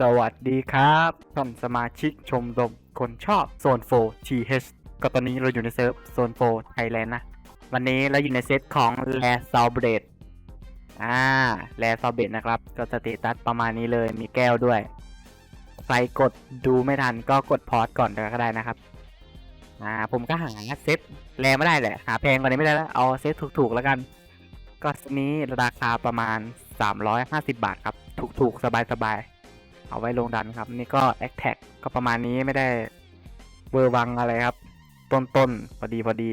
สวัสดีครับท่านสมาชิกชมรมคนชอบโซน4 TH ก็ตอนนี้เราอยู่ในเซิร์ฟโซน4ไทยแลนด์นะ วันนี้เราอยู่ในเซตของ l a s a l b r a d อ่า l a s a l b r a d นะครับ ก็สเตตัสประมาณนี้เลยมีแก้วด้วย ใครกดดูไม่ทันก็กดพอสก่อนก็ได้นะครับ อ่าผมก็หาเซตแรงไม่ได้แหละ หาแพงกว่านี้ไม่ได้แล้ว เอาเซตถูกๆแล้วกัน ก็นี้ราคาประมาณ 350 บาทครับ ถูกๆสบายๆ เอาไว้ลงดันครับ นี่ก็แอคแท็กก็ประมาณนี้ไม่ได้เวอร์วังอะไรครับ ต้นๆพอดีพอดี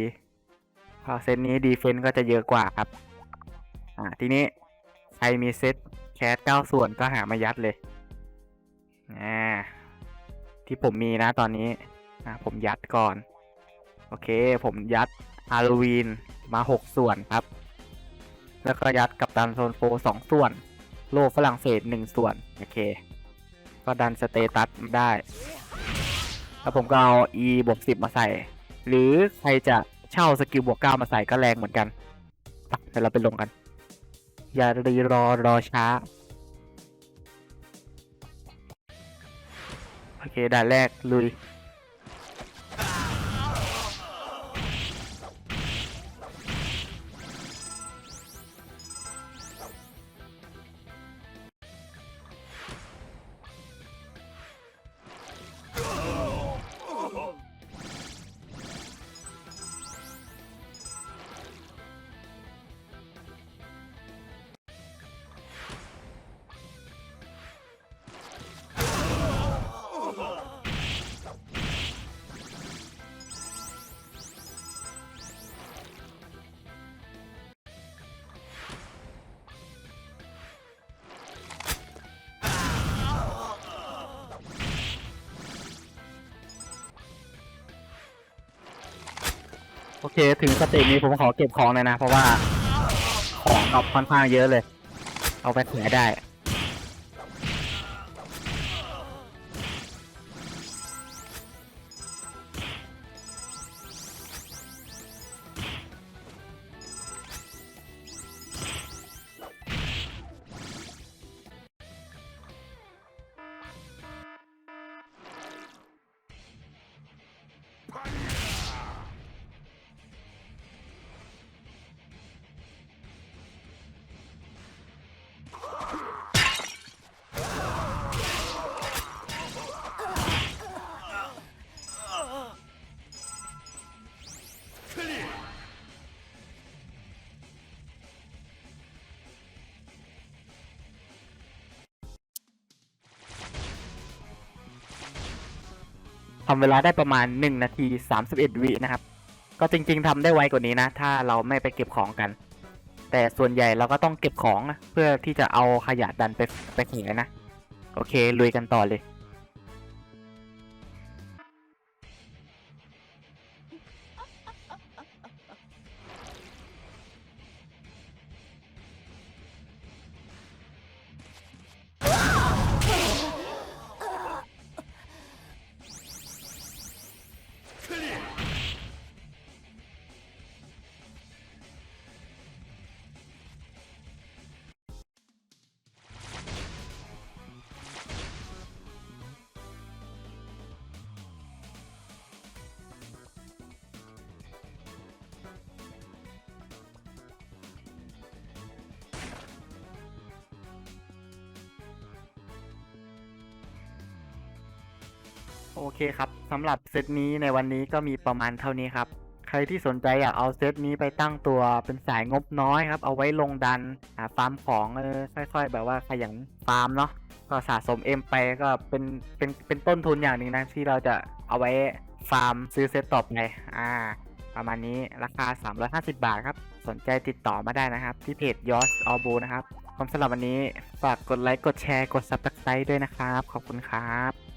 พอเซตนี้ดีเฟนต์ก็จะเยอะกว่าครับ อ่าทีนี้ใครมีเซตแคสเก้าส่วนก็หามายัดเลยอ่าที่ผมมีนะตอนนี้อ่าผมยัดก่อน โอเค ผมยัดฮาโลวีนมา6ส่วนครับ แล้วก็ยัดกับตันโซนโฟสองส่วน โลฝรั่งเศสหนึ่งส่วน โอเค ก็ดันสเตตัสได้ แล้วผมก็เอา e บวกสิบมาใส่ หรือใครจะเช่าสกิลบวกเก้ามาใส่ก็แรงเหมือนกันเดี๋ยวเราไปลงกัน อย่ารีรอรอช้า โอเคด่านแรกลุย โอเค ถึงสเตจนี้ผมขอเก็บของเลยนะ เพราะว่าของเอาค่อนข้างเยอะเลย เอาไปขายได้ ทำเวลาได้ประมาณ 1 นาที 31 วินะครับ ก็จริง ๆทำได้ไวกว่านี้นะ ถ้าเราไม่ไปเก็บของกัน แต่ส่วนใหญ่เราก็ต้องเก็บของนะเพื่อที่จะเอาขยะดันไปไปขายนะ โอเคลุยกันต่อเลย โอเคครับสำหรับเซตนี้ในวันนี้ก็มีประมาณเท่านี้ครับ ใครที่สนใจอยากเอาเซตนี้ไปตั้งตัวเป็นสายงบน้อยครับ เอาไว้ลงดันหาฟาร์มของเออค่อย ๆ แบบว่าขยันฟาร์มเนาะก็สะสมเอ็มไปก็เป็นเป็นเป็นต้นทุนอย่างหนึ่งนะที่เราจะเอาไว้ฟาร์มซื้อเซตต่อไปอ่า ประมาณนี้ราคา 350 บาทครับ สนใจติดต่อมาได้นะครับ ที่เพจยอสออโบนะครับสำหรับวันนี้ฝากกดไลค์กดแชร์กด subscribe ด้วยนะครับ ขอบคุณครับ